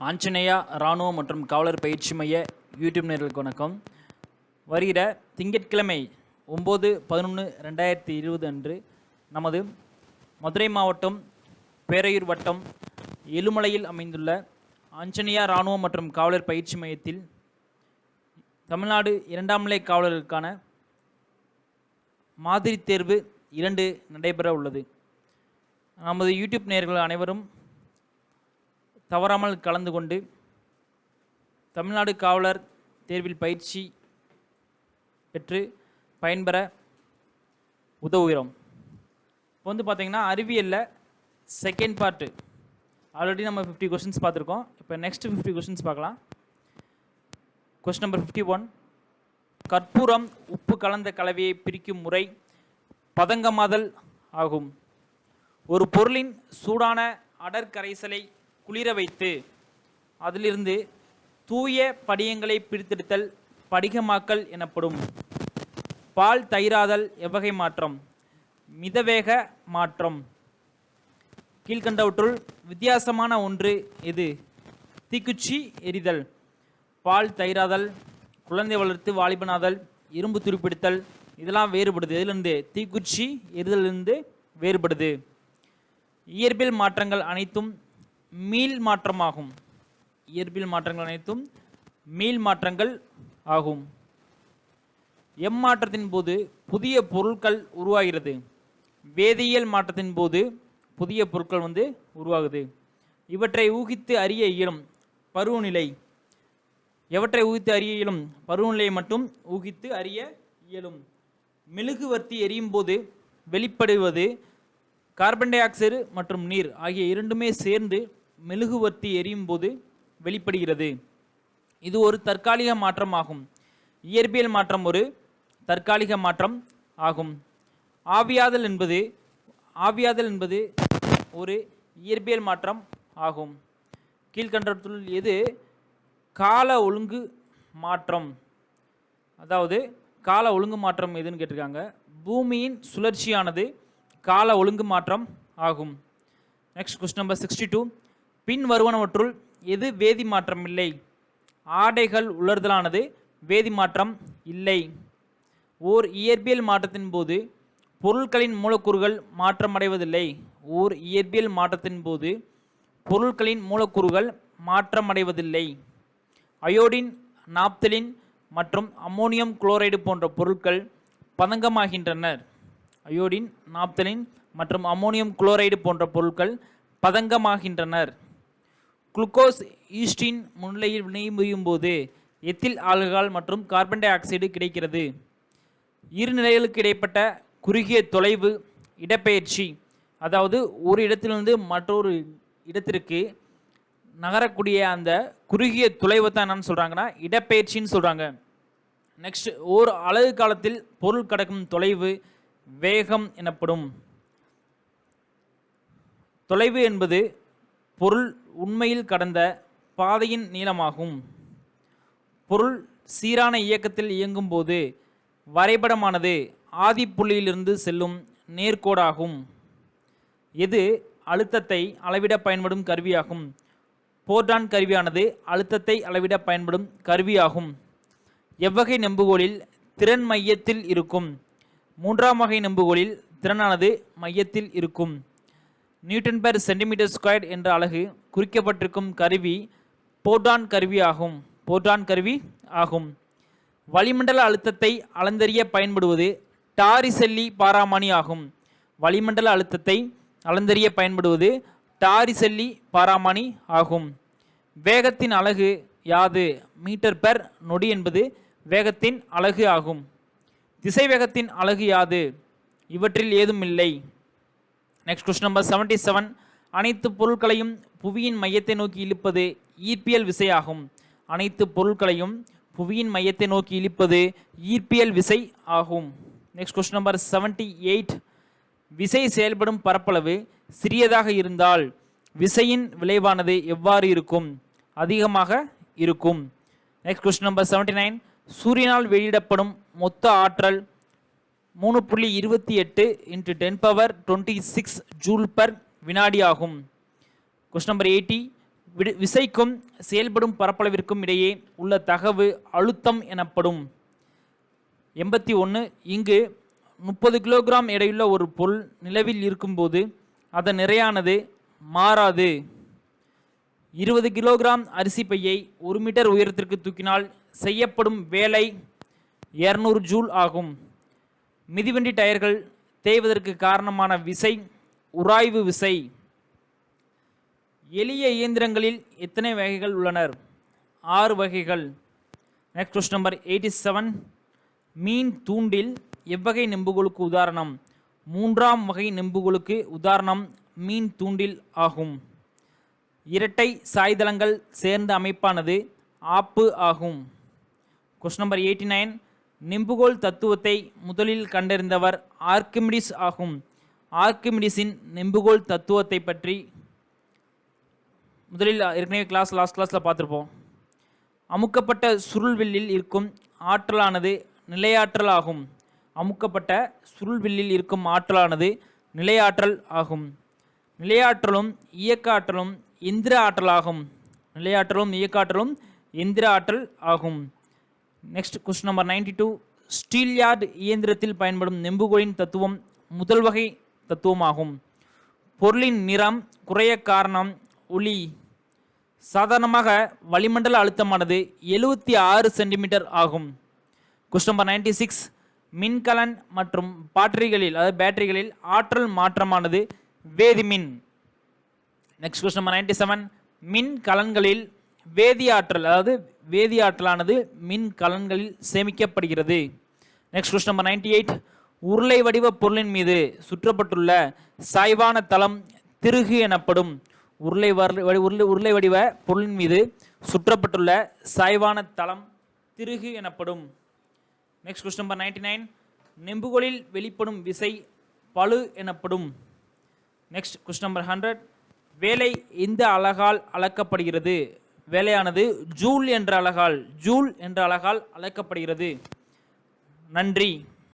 ஆஞ்சநேயா இராணுவ மற்றும் காவலர் பயிற்சி மைய யூடியூப் நேர்களுக்கு வணக்கம். வருகிற திங்கட்கிழமை ஒம்பது பதினொன்று ரெண்டாயிரத்தி இருபது அன்று நமது மதுரை மாவட்டம் பேரையூர் வட்டம் எழுமலையில் அமைந்துள்ள ஆஞ்சநேயா இராணுவ மற்றும் காவலர் பயிற்சி மையத்தில் தமிழ்நாடு இரண்டாம் நிலை காவலர்களுக்கான மாதிரி தேர்வு இரண்டு நடைபெற உள்ளது. நமது யூடியூப் நேயர்கள் அனைவரும் தவறாமல் கலந்து கொண்டு தமிழ்நாடு காவலர் தேர்வில் பயிற்சி பெற்று பயன்பெற உதவுகிறோம். இப்போ வந்து பார்த்திங்கன்னா அறிவியலில் செகண்ட் பார்ட்டு ஆல்ரெடி நம்ம ஃபிஃப்டி கொஸ்டின்ஸ் பார்த்துருக்கோம். இப்போ நெக்ஸ்ட் ஃபிஃப்டி கொஸ்டின்ஸ் பார்க்கலாம். கொஸ்டின் நம்பர் ஃபிஃப்டி ஒன் கற்பூரம் உப்பு கலந்த கலவையை பிரிக்கும் முறை பதங்கமாதல் ஆகும். ஒரு பொருளின் சூடான அடற்கரைசலை குளிர வைத்து அதிலிருந்து தூய படியங்களை பிரித்தெடுத்தல் படிகமாக்கல் எனப்படும். பால் தயிராதல் எவ்வகை மாற்றம்? மிதவேக மாற்றம். கீழ்கண்டவற்றுள் வித்தியாசமான ஒன்று எது? தீக்குச்சி எரிதல் பால் தயிராதல் குழந்தை வளர்த்து வாலிபனாதல் இரும்பு துருப்பிடித்தல் இதெல்லாம் வேறுபடுது. இதிலிருந்து தீக்குச்சி எரிதலிருந்து வேறுபடுது. இயற்பியல் மாற்றங்கள் அனைத்தும் மீள் மாற்றமாகும். இயற்பியல் மாற்றங்கள் அனைத்தும் மீள் மாற்றங்கள் ஆகும். எம்மாற்றத்தின் போது புதிய பொருட்கள் உருவாகிறது. வேதியியல் மாற்றத்தின் போது புதிய பொருட்கள் வந்து உருவாகுது. இவற்றை ஊகித்து அறிய இயலும் பருவநிலை. எவற்றை ஊகித்து அறிய இயலும்? பருவநிலையை மட்டும் ஊகித்து அறிய இயலும். மெழுகுவர்த்தி எரியும் போது வெளிப்படுவது கார்பன் டை ஆக்சைடு மற்றும் நீர் ஆகிய இரண்டுமே சேர்ந்து மெழுகுவர்த்தி எரியும் போது வெளிப்படுகிறது. இது ஒரு தற்காலிக மாற்றம் ஆகும். இயற்பியல் மாற்றம் ஒரு தற்காலிக மாற்றம் ஆகும். ஆவியாதல் என்பது ஆவியாதல் என்பது ஒரு இயற்பியல் மாற்றம் ஆகும். கீழ்கண்டத்துள் எது? கால ஒழுங்கு மாற்றம். அதாவது கால ஒழுங்கு மாற்றம் எதுன்னு கேட்டிருக்காங்க. பூமியின் சுழற்சியானது கால ஒழுங்கு மாற்றம் ஆகும். Next question number sixty two பின் வருவனவற்றுள் எது வேதி மாற்றம் இல்லை? ஆடைகள் உலர்தலானது வேதி மாற்றம் இல்லை. ஓர் இயற்பியல் மாற்றத்தின் போது பொருட்களின் மூலக்கூறுகள் மாற்றமடைவதில்லை. ஓர் இயற்பியல் மாற்றத்தின் போது பொருட்களின் மூலக்கூறுகள் மாற்றமடைவதில்லை. அயோடின் நாப்தலின் மற்றும் அம்மோனியம் குளோரைடு போன்ற பொருட்கள் பதங்கமாகின்றனர். அயோடின் நாப்தலின் மற்றும் அம்மோனியம் குளோரைடு போன்ற பொருட்கள் பதங்கமாகின்றனர். குளுக்கோஸ் ஈஸ்டின் முன்னிலையில் வினைபுரியும் போது எத்தில் ஆல்கஹால் மற்றும் கார்பன் டை ஆக்சைடு கிடைக்கிறது. இரு நிலைகளுக்கு இடைப்பட்ட குறுகிய தொலைவு இடப்பெயர்ச்சி அதாவது ஒரு இடத்திலிருந்து மற்றொரு இடத்திற்கு நகரக்கூடிய அந்த குறுகிய தொலைவை தான் என்னன்னு சொல்கிறாங்கன்னா இடப்பெயர்ச்சின்னு சொல்கிறாங்க நெக்ஸ்ட் ஓர் அழகு காலத்தில் பொருள் கடக்கும் தொலைவு வேகம் எனப்படும். தொலைவு என்பது பொருள் உண்மையில் கடந்த பாதையின் நீளமாகும். பொருள் சீரான இயக்கத்தில் இயங்கும்போது வரைபடமானது ஆதிப்புள்ளியிலிருந்து செல்லும் நேர்கோடாகும். எது அழுத்தத்தை அளவிட பயன்படும் கருவியாகும். போர்டான் கருவியானது அழுத்தத்தை அளவிட பயன்படும் கருவியாகும். எவ்வகை நெம்புகோலில் திறன் மையத்தில் இருக்கும். மூன்றாம் வகை நெம்புகோலில் திறனானது மையத்தில் இருக்கும். நியூட்டன் பெர் சென்டிமீட்டர் ஸ்கொயர் என்ற அலகு குறிக்கப்பட்டிருக்கும் கருவி போர்டான் கருவி ஆகும். போர்டான் கருவி ஆகும். வளிமண்டல அழுத்தத்தை அளந்தறிய பயன்படுவது டாரிசெல்லி பாராமானி ஆகும். வளிமண்டல அழுத்தத்தை அளந்தறிய பயன்படுவது டாரிசெல்லி பாராமானி ஆகும். வேகத்தின் அலகு யாது? மீட்டர் பெர் நொடி என்பது வேகத்தின் அலகு ஆகும். திசைவேகத்தின் அலகு யாது? இவற்றில் ஏதும் இல்லை. Next question number seventy seven அனைத்து பொருட்களையும் புவியின் மையத்தை நோக்கி இழுப்பது ஈர்ப்பியல் விசையாகும். அனைத்து பொருட்களையும் புவியின் மையத்தை நோக்கி இழுப்பது ஈர்ப்பியல் விசை ஆகும். Next question number seventy eight விசை செயல்படும் பரப்பளவு சிறியதாக இருந்தால் விசையின் விளைவானது எவ்வாறு இருக்கும்? அதிகமாக இருக்கும். Next question number seventy nine சூரியனால் வெளியிடப்படும் மொத்த ஆற்றல் மூணு புள்ளி இருபத்தி எட்டு into ten power twenty six joule per வினாடி ஆகும். கொஸ்டின் நம்பர் எயிட்டி விடு- விசைக்கும் செயல்படும் பரப்பளவிற்கும் இடையே உள்ள தகவு அழுத்தம் எனப்படும். எண்பத்தி ஒன்று இங்கு முப்பது கிலோகிராம் எடையுள்ள ஒரு பொருள் நிலவில் இருக்கும்போது அதன் நிறையானது மாறாது. இருபது கிலோகிராம் அரிசி பையை ஒரு மீட்டர் உயரத்திற்கு தூக்கினால் செய்யப்படும் வேலை இரநூறு ஜூல் ஆகும். மிதிவண்டி டயர்கள் தேய்வதற்கு காரணமான விசை உராய்வு விசை. எளிய இயந்திரங்களில் எத்தனை வகைகள் உள்ளனர்? ஆறு வகைகள். Next question number eighty seven மீன் தூண்டில் எவ்வகை நெம்புகளுக்கு உதாரணம்? மூன்றாம் வகை நெம்புகளுக்கு உதாரணம் மீன் தூண்டில் ஆகும். இரட்டை சாய்தளங்கள் சேர்ந்த அமைப்பானது ஆப்பு ஆகும். கொஸ்டின் நம்பர் எயிட்டி நைன் நெம்புகோல் தத்துவத்தை முதலில் கண்டறிந்தவர் ஆர்கிமிடிஸ் ஆகும். ஆர்கிமிடிஸின் நெம்புகோல் தத்துவத்தை பற்றி முதலில் ஏற்கனவே கிளாஸ் லாஸ்ட் கிளாஸில் பார்த்துருப்போம். அமுக்கப்பட்ட சுருள்வில்லில் இருக்கும் ஆற்றலானது நிலையாற்றல் ஆகும் அமுக்கப்பட்ட சுருள்வில்லில் இருக்கும் ஆற்றலானது நிலையாற்றல் ஆகும். நிலையாற்றலும் இயக்க ஆற்றலும் எந்திர ஆற்றலாகும். நிலையாற்றலும் இயக்க ஆற்றலும் எந்திர ஆற்றல் ஆகும். Next question number ninety two steelyard இயந்திரத்தில் பயன்படும் நெம்புகோலின் தத்துவம் முதல் வகை தத்துவமாகும். பொருளின் நிறம் குறைய காரணம் ஒளி. சாதாரணமாக வளிமண்டல அழுத்தமானது எழுவத்தி ஆறு சென்டிமீட்டர் ஆகும். கொஸ்டின் நம்பர் நைன்டி சிக்ஸ் மின்கலன் மற்றும் பாட்டரிகளில் அதாவது பேட்டரிகளில் ஆற்றல் மாற்றமானது வேதிமின். Next question number ninety seven மின் கலன்களில் வேதி ஆற்றல் அதாவது வேதியாற்றலானது மின் கலன்களில் சேமிக்கப்படுகிறது. Next question number ninety eight உருளை வடிவ பொருளின் மீது சுற்றப்பட்டுள்ள சாய்வான தளம் திருகு எனப்படும் உருளை வடி- உருளை உருளை வடிவ பொருளின் மீது சுற்றப்பட்டுள்ள சாய்வான தளம் திருகு எனப்படும். Next question number ninety nine நெம்புகளில் வெளிப்படும் விசை பளு எனப்படும். நெக்ஸ்ட் கொஸ்டின் நம்பர் ஹண்ட்ரட் வேலை எந்த அழகால் அளக்கப்படுகிறது? வேலையானது ஜூல் என்ற அழகால் ஜூல் என்ற அழகால் அழைக்கப்படுகிறது. நன்றி.